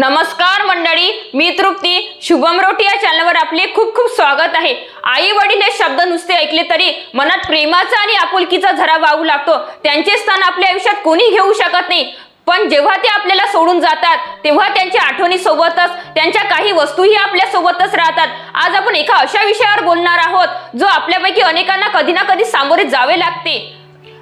नमस्कार मंडळी मी तृप्ती. शुभम रोटी या चॅनलवर आपले खूप खूप स्वागत आहे. आई वडील हे शब्द नुसते ऐकले तरी मनात प्रेमाचा आणि आपुलकीचा झरा वाहू लागतो. त्यांचे स्थान आपल्या आयुष्यात कोणी घेऊ शकत नाही. पण जेव्हा ते आपल्याला सोडून जातात तेव्हा त्यांच्या आठवणी सोबतच त्यांच्या काही वस्तूही आपल्या सोबतच राहतात. आज आपण एका अशा विषयावर बोलणार आहोत जो आपल्यापैकी अनेकांना कधी ना कधी सामोरे जावे लागते.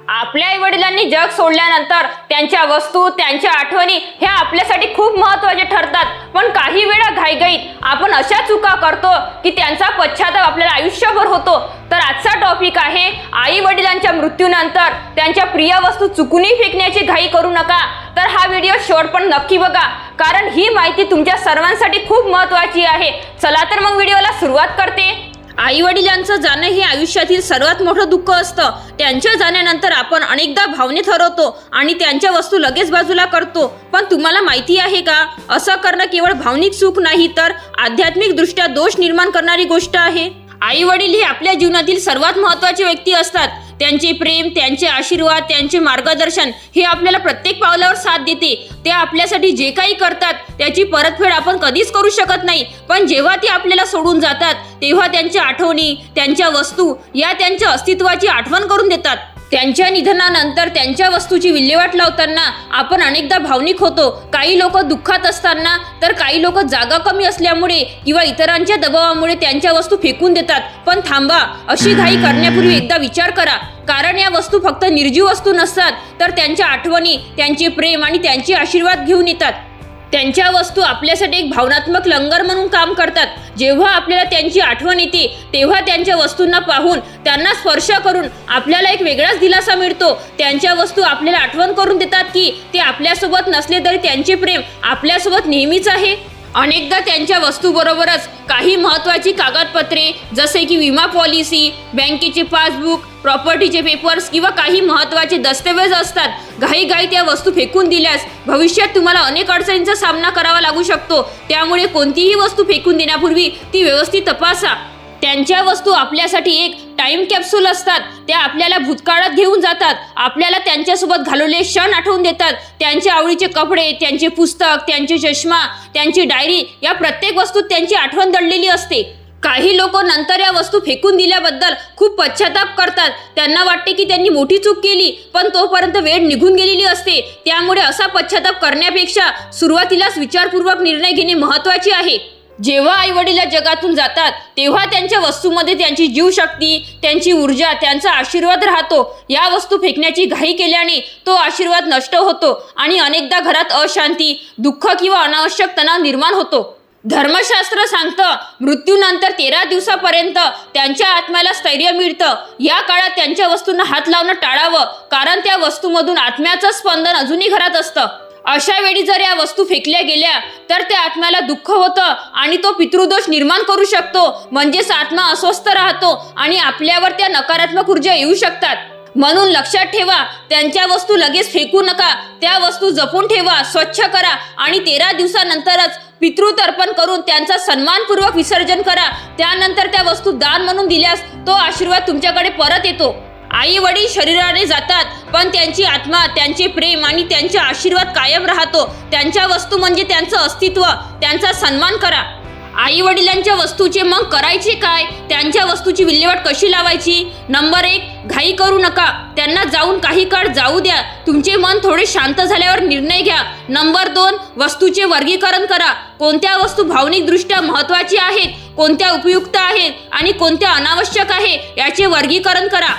आपल्या आई वडिलांनी जग सोडल्यानंतर त्यांच्या वस्तू त्यांच्या आठवणी ह्या आपल्यासाठी खूप महत्त्वाचे ठरतात. पण काही वेळा घाईघाईत आपण अशा चुका करतो की त्यांचा पश्चाताप आपल्याला आयुष्यभर होतो. तर आजचा टॉपिक आहे आई वडिलांच्या मृत्यूनंतर त्यांच्या प्रिय वस्तू चुकूनही फेकण्याची घाई करू नका. तर हा व्हिडिओ शेवट पण नक्की बघा. कारण ही माहिती तुमच्या सर्वांसाठी खूप महत्वाची आहे. चला तर मग व्हिडिओला सुरुवात करते. आई वडिलांचं जाणं हे आयुष्यातील सर्वात मोठं दुःख असतं. त्यांच्या जाण्यानंतर आपण अनेकदा भावने ठरवतो आणि त्यांच्या वस्तू लगेच बाजूला करतो. पण तुम्हाला माहिती आहे का? असं करणं केवळ भावनिक सुख नाही तर आध्यात्मिक दृष्ट्या दोष निर्माण करणारी गोष्ट आहे. आई वडील हे आपल्या जीवनातील सर्वात महत्त्वाचे व्यक्ती असतात. त्यांचे प्रेम त्यांचे आशीर्वाद त्यांचे मार्गदर्शन हे आपल्याला प्रत्येक पावलावर साथ देते. ते आपल्यासाठी जे काही करतात त्याची परतफेड आपण कधीच करू शकत नाही. पण जेव्हा ते आपल्याला सोडून जातात तेव्हा त्यांच्या आठवणी त्यांच्या वस्तू या त्यांच्या अस्तित्वाची आठवण करून देतात. त्यांच्या निधनानंतर त्यांच्या वस्तूची विल्हेवाट लावताना आपण अनेकदा भावनिक होतो. काही लोक दुःखात असताना तर काही लोक जागा कमी असल्यामुळे किंवा इतरांच्या दबावामुळे त्यांच्या वस्तू फेकून देतात. पण थांबा अशी घाई करण्यापूर्वी एकदा विचार करा. कारण या वस्तू फक्त निर्जीव वस्तू नसतात तर त्यांच्या आठवणी त्यांचे प्रेम आणि त्यांचे आशीर्वाद घेऊन येतात. त्यांच्या वस्तू आपल्यासाठी एक भावनात्मक लंगर म्हणून काम करतात. जेव्हा आपल्याला त्यांची आठवण येते तेव्हा त्यांच्या वस्तूंना पाहून त्यांना स्पर्श करून आपल्याला एक वेगळाच दिलासा मिळतो. त्यांच्या वस्तू आपल्याला आठवण करून देतात की ते आपल्यासोबत नसले तरी त्यांचे प्रेम आपल्यासोबत नेहमीच आहे. अनेकदा त्यांच्या वस्तूबरोबरच काही महत्त्वाची कागदपत्रे जसे की विमा पॉलिसी बँकेचे पासबुक प्रॉपर्टीचे पेपर्स किंवा काही महत्त्वाचे दस्तऐवज असतात. घाईघाई त्या वस्तू फेकून दिल्यास भविष्यात तुम्हाला अनेक अडचणींचा सामना करावा लागू शकतो. त्यामुळे कोणतीही वस्तू फेकून देण्यापूर्वी ती व्यवस्थित तपासा. त्यांच्या वस्तू आपल्यासाठी एक टाइम कॅप्सूल असतात. त्या आपल्याला भूतकाळात घेऊन जातात. आपल्याला त्यांच्यासोबत घालवलेले क्षण आठवून देतात. त्यांच्या आवडीचे कपडे त्यांचे पुस्तक त्यांचे चष्मा त्यांची डायरी या प्रत्येक वस्तूत त्यांची आठवण दडलेली असते. काही लोक नंतर या वस्तू फेकून दिल्याबद्दल खूप पश्चाताप करतात. त्यांना वाटते की त्यांनी मोठी चूक केली पण तोपर्यंत वेळ निघून गेलेली असते. त्यामुळे असा पश्चाताप करण्यापेक्षा सुरुवातीलाच विचारपूर्वक निर्णय घेणे महत्त्वाचे आहे. जेव्हा आई वडील जगातून जातात तेव्हा त्यांच्या वस्तूमध्ये त्यांची जीवशक्ती त्यांची ऊर्जा त्यांचा आशीर्वाद राहतो. या वस्तू फेकण्याची घाई केल्याने तो आशीर्वाद नष्ट होतो आणि अनेकदा घरात अशांती दुःख किंवा अनावश्यक तणाव निर्माण होतो. धर्मशास्त्र सांगतं मृत्यूनंतर तेरा दिवसापर्यंत त्यांच्या आत्म्याला स्थैर्य मिळतं. या काळात त्यांच्या वस्तूंना हात लावणं टाळावं कारण त्या वस्तूमधून आत्म्याचं स्पंदन अजूनही घरात असतं. अशा वेळी जर या वस्तू फेकल्या गेल्या तर त्या आत्म्याला दुःख होतं आणि तो पितृदोष निर्माण करू शकतो. म्हणजेच आत्मा अस्वस्थ राहतो आणि आपल्यावर त्या नकारात्मक ऊर्जा येऊ शकतात. म्हणून लक्षात ठेवा त्यांच्या वस्तू लगेच फेकू नका. त्या वस्तू जपून ठेवा स्वच्छ करा आणि तेरा दिवसानंतरच पितृतर्पण करून त्यांचा सन्मानपूर्वक विसर्जन करा. त्यानंतर त्या वस्तू दान म्हणून दिल्यास तो आशीर्वाद तुमच्याकडे परत येतो. आई वडील शरीराने जातात पण त्यांची आत्मा त्यांचे प्रेम आणि त्यांचा आशीर्वाद कायम राहतो. त्यांच्या वस्तू म्हणजे त्यांचं अस्तित्व. त्यांचा सन्मान करा. आई वडिलांच्या वस्तूचे मग करायचे काय? त्यांच्या वस्तूची विल्हेवाट कशी लावायची? नंबर एक घाई करू नका. त्यांना जाऊन काही काळ जाऊ द्या. तुमचे मन थोडे शांत झाल्यावर निर्णय घ्या. नंबर दोन वस्तूचे वर्गीकरण करा. कोणत्या वस्तू भावनिकदृष्ट्या महत्वाची आहेत? कोणत्या उपयुक्त आहेत? आणि कोणत्या अनावश्यक आहे? याचे वर्गीकरण करा.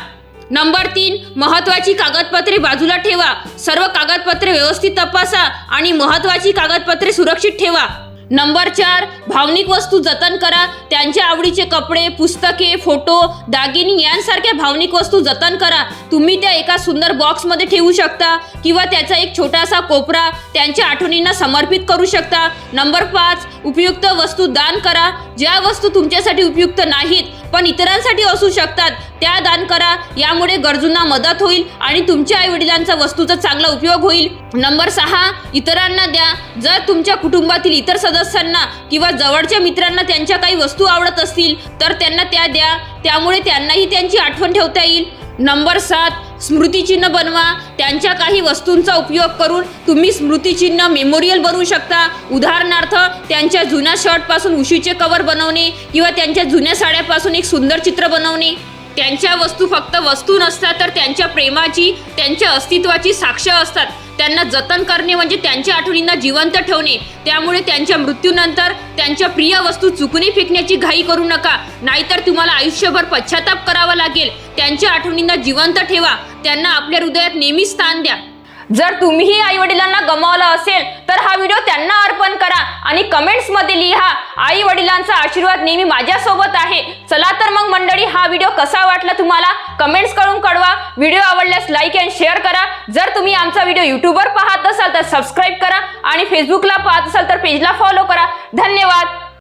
नंबर तीन महत्वाची कागदपत्रे बाजूला ठेवा. सर्व कागदपत्रे व्यवस्थित तपासा आणि महत्वाची कागदपत्रे सुरक्षित ठेवा. नंबर चार भावनिक वस्तू जतन करा. त्यांच्या आवडीचे कपडे पुस्तके फोटो दागिनी यांसारख्या भावनिक वस्तू जतन करा. तुम्ही त्या एका सुंदर बॉक्समध्ये ठेवू शकता किंवा त्याचा एक छोटासा कोपरा त्यांच्या आठवणींना समर्पित करू शकता. नंबर पाच उपयुक्त वस्तू दान करा. ज्या वस्तू तुमच्यासाठी उपयुक्त नाहीत पण इतरांसाठी असू शकतात. त्या दान करा. यामुळे गरजूंना मदत होईल आणि तुमच्या आई वडिलांचा वस्तूचा चांगला उपयोग होईल. नंबर सहा इतरांना द्या. जर तुमच्या कुटुंबातील इतर सदस्यांना किंवा जवळच्या मित्रांना त्यांच्या काही वस्तू आवडत असतील तर त्यांना त्या द्या. त्यामुळे त्यांनाही त्यांची आठवण ठेवता येईल. नंबर सात स्मृतिचिन्ह बनवा त्यांच्या काही वस्तूंचा उपयोग करून तुम्ही स्मृतिचिन्ह मेमोरियल बनवू शकता. उदाहरणार्थ त्यांच्या जुन्या शर्टपासून उशीचे कवर बनवणे किंवा त्यांच्या जुन्या साड्यापासून एक सुंदर चित्र बनवणे. त्यांच्या वस्तू फक्त वस्तू नसतात तर त्यांच्या प्रेमाची त्यांच्या अस्तित्वाची साक्ष असतात. त्यांना जतन करणे म्हणजे त्यांच्या आठवणींना जिवंत ठेवणे. त्यामुळे त्यांच्या मृत्यूनंतर त्यांच्या प्रिय वस्तू चुकून फेकण्याची घाई करू नका. नाहीतर तुम्हाला आयुष्यभर पश्चाताप करावा लागेल. त्यांच्या आठवणींना जिवंत ठेवा. त्यांना आपल्या हृदयात नेहमी स्थान द्या. जर तुम्हीही आई वडिलांना गमावलं असेल तर हा व्हिडिओ त्यांना अर्पण करा आणि कमेंट्समध्ये लिहा. आई वडिलांचा आशीर्वाद नेहमी माझ्यासोबत आहे. चला तर मग मंडळी हा व्हिडिओ कसा वाटला तुम्हाला? कमेंट्स करून कळवा. व्हिडिओ आवडल्यास लाईक अँड शेअर करा. जर तुम्ही आमचा व्हिडिओ युट्यूबवर पाहत असाल तर सबस्क्राईब करा आणि फेसबुकला पाहत असाल तर पेजला फॉलो करा. धन्यवाद.